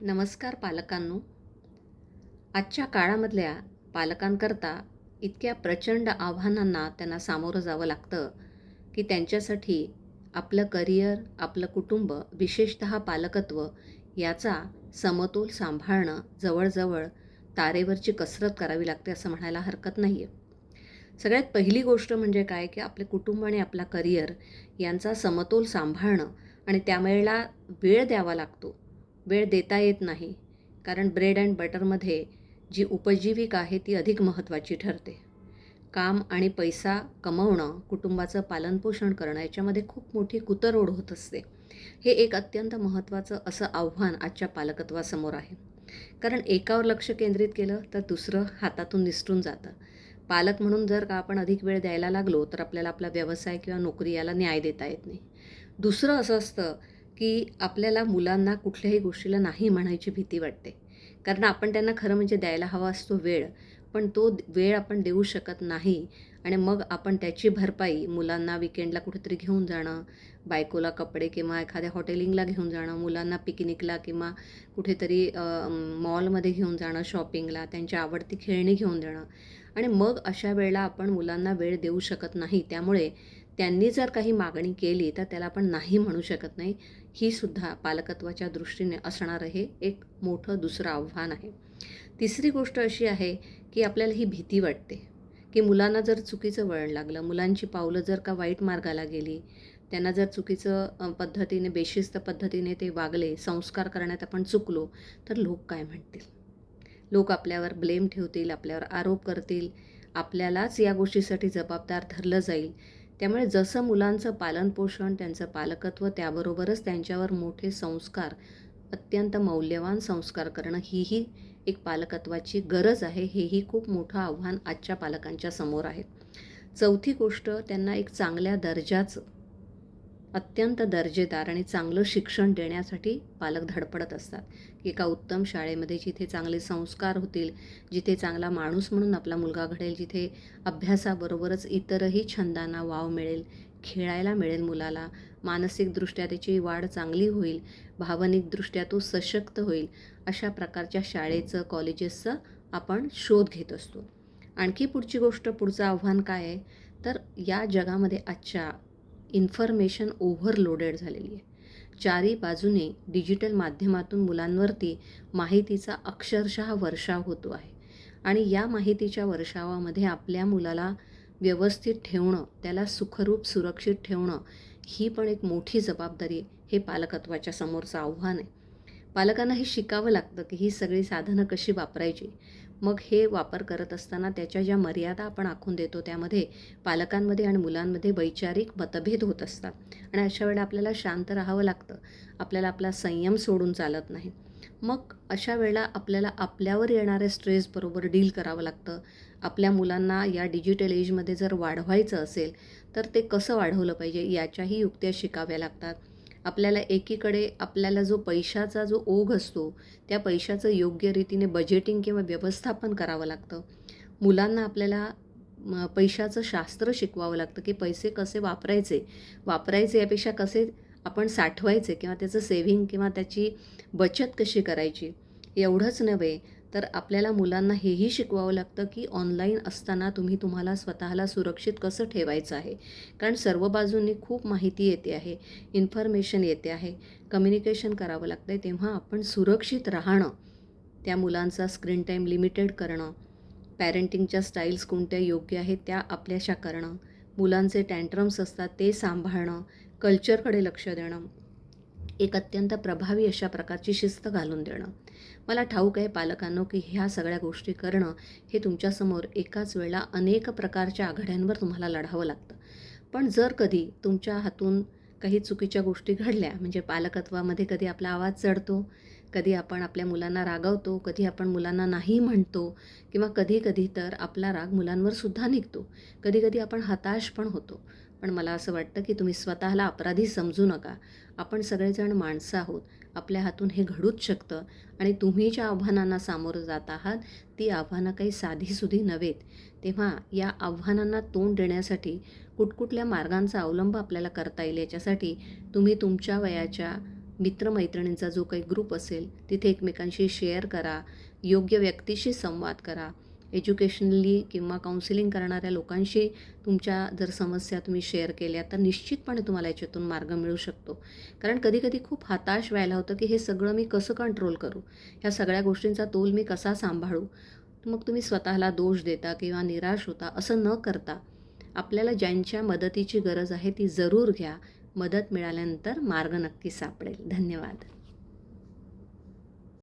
नमस्कार पालकांनो. आजच्या काळामधल्या पालकांकरता इतक्या प्रचंड आव्हानांना त्यांना सामोरं जावं लागतं की त्यांच्यासाठी आपलं करिअर आपलं कुटुंब विशेषतः पालकत्व याचा समतोल सांभाळणं जवळजवळ तारेवरची कसरत करावी लागते असं म्हणायला हरकत नाही आहे सगळ्यात पहिली गोष्ट म्हणजे काय की आपले कुटुंब आणि आपला करिअर यांचा समतोल सांभाळणं आणि त्यावेळेला वेळ द्यावा लागतो. वेळ देता येत नाही कारण ब्रेड अँड बटरमध्ये जी उपजीविका आहे ती अधिक महत्त्वाची ठरते. काम आणि पैसा कमवणं कुटुंबाचं पालनपोषण करणं याच्यामध्ये खूप मोठी कुतरोड होत असते. हे एक अत्यंत महत्त्वाचं असं आव्हान आजच्या पालकत्वासमोर आहे. कारण एकावर लक्ष केंद्रित केलं तर दुसरं हातातून निसटून जातं. पालक म्हणून जर का आपण अधिक वेळ द्यायला लागलो तर आपल्याला आपला व्यवसाय किंवा नोकरी याला न्याय देता येत नाही. दुसरं असं असतं की आपल्याला मुलांना कुठल्याही गोष्टीला नाही म्हणायची भीती वाटते. कारण आपण त्यांना खरं म्हणजे द्यायला हवा असतो वेळ. पण तो वेळ आपण देऊ शकत नाही आणि मग आपण त्याची भरपाई मुलांना विकेंडला कुठेतरी घेऊन जाणं बायकोला कपडे किंवा एखाद्या हॉटेलिंगला घेऊन जाणं मुलांना पिकनिकला किंवा कुठेतरी मॉलमध्ये घेऊन जाणं शॉपिंगला त्यांची आवडती खेळणी घेऊन देणं आणि मग अशा वेळेला आपण मुलांना वेळ देऊ शकत नाही. त्यामुळे त्यांनी जर काही मागणी केली तर त्याला आपण नाही म्हणू शकत नाही. ही सुद्धा पालकत्वाच्या दृष्टीने असणारं हे एक मोठं दुसरं आव्हान आहे. तिसरी गोष्ट अशी आहे की आपल्याला ही भीती वाटते की मुलांना जर चुकीचं वळण लागलं मुलांची पावलं जर का वाईट मार्गाला गेली त्यांना जर चुकीचं पद्धतीने बेशिस्त पद्धतीने ते वागले संस्कार करण्यात आपण चुकलो तर लोक काय म्हणतील? लोक आपल्यावर ब्लेम ठेवतील आपल्यावर आरोप करतील आपल्यालाच या गोष्टीसाठी जबाबदार धरलं जाईल. त्यामुळे जसं मुलांचं पालनपोषण त्यांचं पालकत्व त्याबरोबरच त्यांच्यावर मोठे संस्कार अत्यंत मौल्यवान संस्कार करणं हीही एक पालकत्वाची गरज आहे हेही खूप मोठं आव्हान आजच्या पालकांच्या समोर आहे. चौथी गोष्ट त्यांना एक चांगल्या दर्जाचं अत्यंत दर्जेदार आणि चांगलं शिक्षण देण्यासाठी पालक धडपडत असतात. एका उत्तम शाळेमध्ये जिथे चांगले संस्कार होतील जिथे चांगला माणूस म्हणून आपला मुलगा घडेल जिथे अभ्यासाबरोबरच इतरही छंदांना वाव मिळेल खेळायला मिळेल मुलाला. मानसिकदृष्ट्या त्याची वाढ चांगली होईल. भावनिकदृष्ट्या तो सशक्त होईल. अशा प्रकारच्या शाळेचं कॉलेजेसचं आपण शोध घेत असतो. आणखी पुढची गोष्ट पुढचं आव्हान काय आहे? तर या जगामध्ये आजच्या इन्फॉर्मेशन ओव्हरलोडेड झालेली आहे. चारी बाजूने डिजिटल माध्यमातून मुलांवरती माहितीचा अक्षरशः वर्षाव होतो आहे. आणि या माहितीच्या वर्षावामध्ये आपल्या मुलाला व्यवस्थित ठेवणं त्याला सुखरूप सुरक्षित ठेवणं ही पण एक मोठी जबाबदारी हे पालकत्वाच्या समोरचं आव्हान आहे. पालकांना हे शिकावं लागतं की ही सगळी साधनं कशी वापरायची. मग हे वापर करत असताना त्याच्या ज्या मर्यादा आपण आखून देतो त्यामध्ये पालकांमध्ये आणि मुलांमध्ये वैचारिक मतभेद होत असतात. आणि अशा वेळेला आपल्याला शांत राहावं लागतं. आपल्याला आपला संयम सोडून चालत नाही. मग अशा वेळेला आपल्याला आपल्यावर येणाऱ्या स्ट्रेसबरोबर डील करावं लागतं. आपल्या मुलांना या डिजिटल एजमध्ये जर वाढवायचं असेल तर ते कसं वाढवलं पाहिजे याच्याही युक्त्या शिकाव्या लागतात. आपल्याला एकीकडे आपल्याला जो पैशाचा जो ओघ असतो त्या पैशाचं योग्य रीतीने बजेटिंग किंवा व्यवस्थापन करावं लागतं. मुलांना आपल्याला पैशाचं शास्त्र शिकवावं लागतं की पैसे कसे वापरायचे? वापरायचे यापेक्षा कसे आपण साठवायचे किंवा त्याचं सेव्हिंग किंवा त्याची बचत कशी करायची एवढंच नव्हे तर आपल्याला मुलांना हेही शिकवावं लागतं की ऑनलाईन असताना तुम्ही तुम्हाला स्वतःला सुरक्षित कसं ठेवायचं आहे? कारण सर्व बाजूंनी खूप माहिती येते आहे इन्फॉर्मेशन येते आहे. कम्युनिकेशन करावं लागतं आहे तेव्हा आपण सुरक्षित राहणं त्या मुलांचा स्क्रीन टाईम लिमिटेड करणं पॅरेंटिंगच्या स्टाईल्स कोणत्या योग्य आहेत त्या आपल्याशा करणं मुलांचे टँट्रम्स असतात ते सांभाळणं कल्चरकडे लक्ष देणं एक अत्यंत प्रभावी अशा प्रकारची शिस्त घालून देणं. मला ठाऊक आहे पालकांनो की ह्या सगळ्या गोष्टी करणं हे तुमच्यासमोर एकाच वेळेला अनेक प्रकारच्या आघाड्यांवर तुम्हाला लढावं लागतं. पण जर कधी तुमच्या हातून काही चुकीच्या गोष्टी घडल्या म्हणजे पालकत्वामध्ये कधी आपला आवाज चढतो कधी आपण आपल्या मुलांना रागवतो कधी आपण मुलांना नाही म्हणतो किंवा कधी कधी तर आपला राग मुलांवर सुद्धा निघतो. कधी कधी आपण हताश पण होतो. पण मला असं वाटतं की तुम्ही स्वतःला अपराधी समजू नका. आपण सगळेजण माणसं आहोत. आपल्या हातून हे घडूच शकतं. आणि तुम्ही ज्या आव्हानांना सामोरं जात आहात ती आव्हानं काही साधीसुधी नव्हेत. तेव्हा या आव्हानांना तोंड देण्यासाठी कुठकुठल्या मार्गांचा अवलंब आपल्याला करता येईल. याच्यासाठी तुम्ही तुमच्या वयाच्या मित्रमैत्रिणींचा जो काही ग्रुप असेल तिथे एकमेकांशी शेअर करा. योग्य व्यक्तीशी संवाद करा. एज्युकेशनली किंवा काउन्सिलिंग करणाऱ्या लोकांशी तुमच्या जर समस्या तुम्ही शेअर केल्या तर निश्चितपणे तुम्हाला याच्यातून मार्ग मिळू शकतो. कारण कधीकधी खूप हताश व्हायला होतं की हे सगळं मी कसं कंट्रोल करू? ह्या सगळ्या गोष्टींचा तोल मी कसा सांभाळू? मग तुम्ही स्वतःला दोष देता किंवा निराश होता असं न करता आपल्याला ज्यांच्या मदतीची गरज आहे ती जरूर घ्या. मदत मिळाल्यानंतर मार्ग नक्की सापडेल. धन्यवाद.